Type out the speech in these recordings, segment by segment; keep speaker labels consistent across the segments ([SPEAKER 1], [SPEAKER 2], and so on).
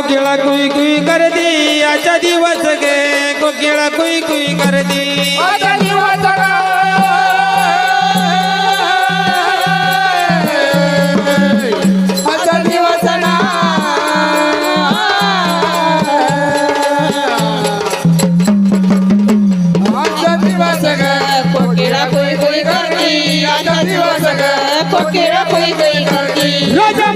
[SPEAKER 1] कोकिळा कुई कुई करती. आजचा दिवस गे कोकिळा कुई कुई करती.
[SPEAKER 2] आता दिवस कोकिळा कोई कोई करती.
[SPEAKER 1] राजा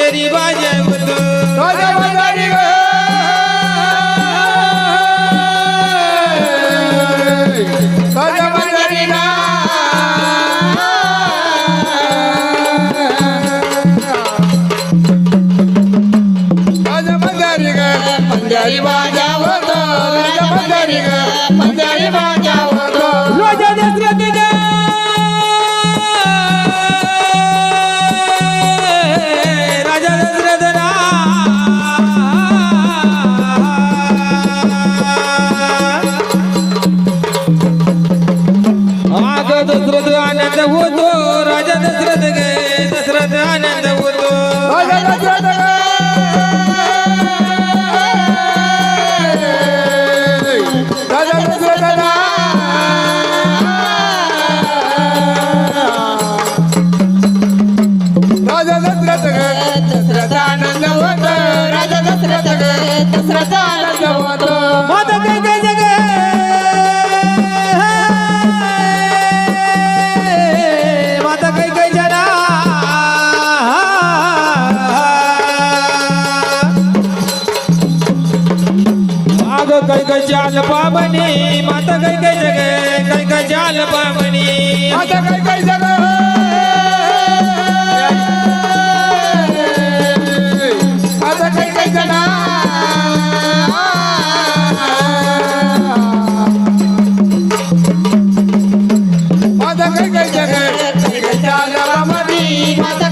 [SPEAKER 1] मंदिरी बाजा आग दशरथ आनंद होतो राजा दशरथ गे दशरथ आनंद होतो.
[SPEAKER 2] राजा दशरथ ग! राजा दशरथ ना राजा दशरथ ग दशरथ आनंद होत राजा दशरथ ग दशरथ आनंद होत.
[SPEAKER 1] माग काही काही चाल पाबनी माता काही काही जग काही काही चाल पाबनी
[SPEAKER 2] आता काय काय जग। आता काय काय जण आता काय काय जग। काय काय आता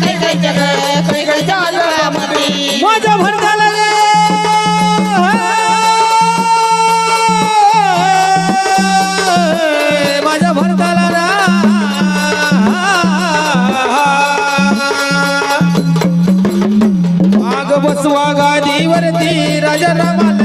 [SPEAKER 1] गादीवरती राजा रामाला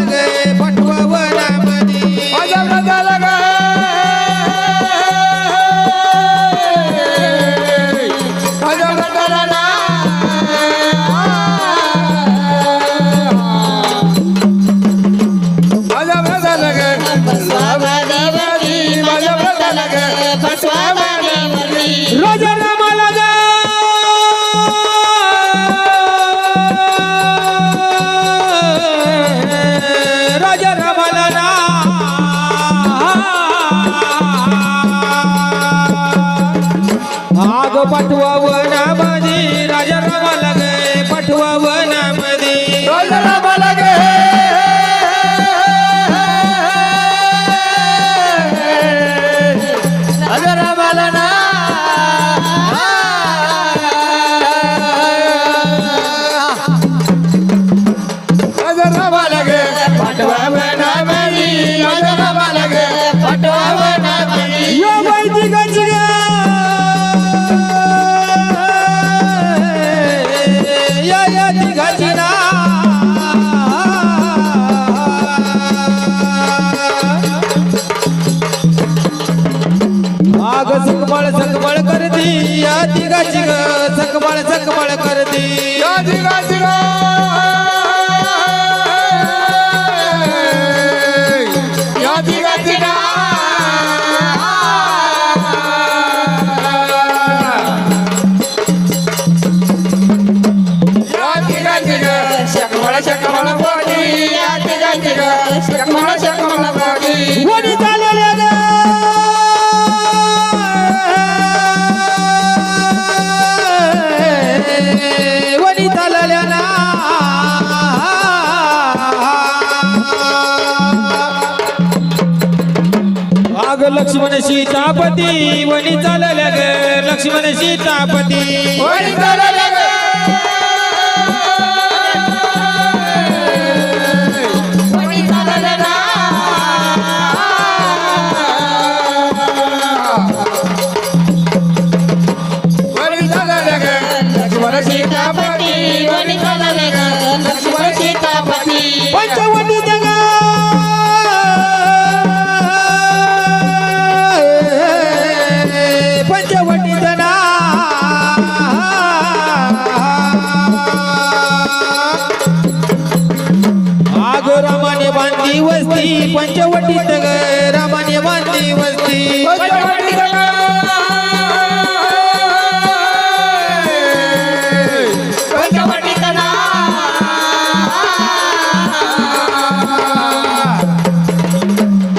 [SPEAKER 1] आग पाठवा सकबळ करती या दिगा ग सकबळ सकबळ करती या दिगा आग लक्ष्मण सीतापती वणी चालल्या ग लक्ष्मण सीतापती. वणी चालल्या वस्ती पंचवटीत ग? रामाने बांधली वस्ती.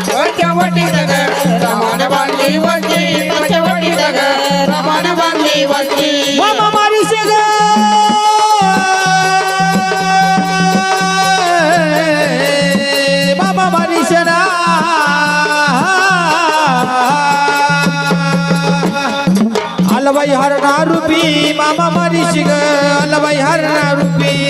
[SPEAKER 2] पंचवटी जग. रामाने बांधली वस्ती.
[SPEAKER 1] हरणा रूपी मामा मारी शिग अलबाई हरणा रूपी।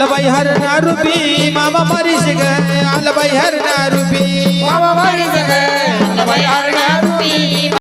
[SPEAKER 1] अलबाई हरणा रुपी मामा मारी शिग अलबाई हरणा रुपी
[SPEAKER 2] मामा मारी जगह अलवाई हरणा रूपी